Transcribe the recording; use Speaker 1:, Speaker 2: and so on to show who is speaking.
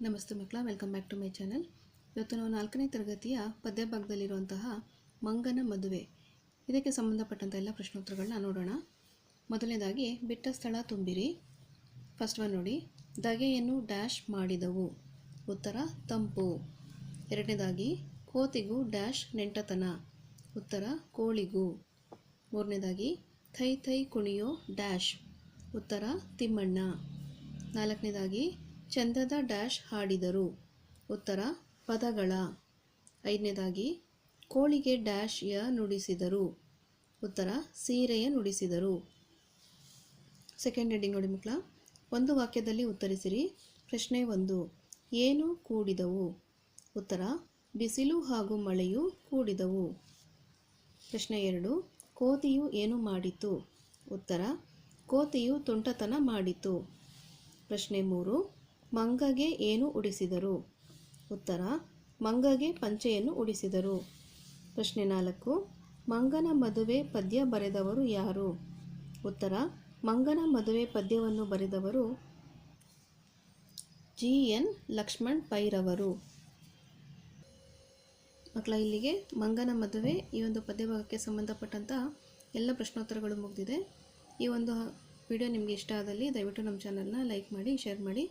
Speaker 1: ನಮಸ್ತೆ ಮಕ್ಕಳ welcome back to my channel ಇವತ್ತು ನಾವು ನಾಲ್ಕನೇ ತರಗತಿಯ ಪದ್ಯ ಭಾಗದಲ್ಲಿರುವಂತಹ ಮಂಗನ ಮದುವೆ. ಇದಕ್ಕೆ ಸಂಬಂಧಪಟ್ಟಂಥ ಎಲ್ಲ ಪ್ರಶ್ನೋತ್ತರಗಳನ್ನ ನೋಡೋಣ. ಮೊದಲನೇದಾಗಿ, ಬಿಟ್ಟ ಸ್ಥಳ ತುಂಬಿರಿ. ಫಸ್ಟ್ ಒನ್ ನೋಡಿ. ದಗೆಯನ್ನು ಡ್ಯಾಶ್ ಮಾಡಿದವು. ಉತ್ತರ, ತಂಪು. ಎರಡನೇದಾಗಿ, ಕೋತಿಗೂ ಡ್ಯಾಶ್ ನೆಂಟತನ. ಉತ್ತರ, ಕೋಳಿಗೂ. ಮೂರನೇದಾಗಿ, ಥೈ ಥೈ ಕುಣಿಯೋ ಡ್ಯಾಶ್ ಉತ್ತರ, ತಿಮ್ಮಣ್ಣ. ನಾಲ್ಕನೇದಾಗಿ ಚಂದದ ಡ್ಯಾಶ್ ಹಾಡಿದರು. ಉತ್ತರ, ಪದಗಳ. ಐದನೇದಾಗಿ, ಕೋಳಿಗೆ ಡ್ಯಾಶ್ ಯ ನುಡಿಸಿದರು. ಉತ್ತರ, ಸೀರೆಯ ನುಡಿಸಿದರು. ಸೆಕೆಂಡ್ ಹೆಡ್ಡಿಂಗ್ ನೋಡಿ ಮಕ್ಕಳ, ಒಂದು ವಾಕ್ಯದಲ್ಲಿ ಉತ್ತರಿಸಿರಿ. ಪ್ರಶ್ನೆ ಒಂದು, ಏನು ಕೂಡಿದವು? ಉತ್ತರ, ಬಿಸಿಲು ಹಾಗೂ ಮಳೆಯು ಕೂಡಿದವು. ಪ್ರಶ್ನೆ ಎರಡು, ಕೋತಿಯು ಏನು ಮಾಡಿತು? ಉತ್ತರ, ಕೋತಿಯು ತುಂಟತನ ಮಾಡಿತು. ಪ್ರಶ್ನೆ ಮೂರು ಮಂಗಗೆ ಏನು ಉಡಿಸಿದರು? ಉತ್ತರ, ಮಂಗಗೆ ಪಂಚೆಯನ್ನು ಉಡಿಸಿದರು. ಪ್ರಶ್ನೆ ನಾಲ್ಕು, ಮಂಗನ ಮದುವೆ ಪದ್ಯ ಬರೆದವರು ಯಾರು? ಉತ್ತರ, ಮಂಗನ ಮದುವೆ ಪದ್ಯವನ್ನು ಬರೆದವರು ಜಿ. ಎನ್. ಲಕ್ಷ್ಮಣ್ ಪೈರವರು. ಮಕ್ಕಳ, ಇಲ್ಲಿಗೆ ಮಂಗನ ಮದುವೆ ಈ ಒಂದು ಪದ್ಯಭಾಗಕ್ಕೆ ಸಂಬಂಧಪಟ್ಟಂಥ ಎಲ್ಲ ಪ್ರಶ್ನೋತ್ತರಗಳು ಮುಗಿದಿದೆ. ಈ ಒಂದು ವಿಡಿಯೋ ನಿಮಗೆ ಇಷ್ಟ ಆದಲ್ಲಿ ದಯವಿಟ್ಟು ನಮ್ಮ ಚಾನಲ್ನ ಲೈಕ್ ಮಾಡಿ, ಶೇರ್ ಮಾಡಿ.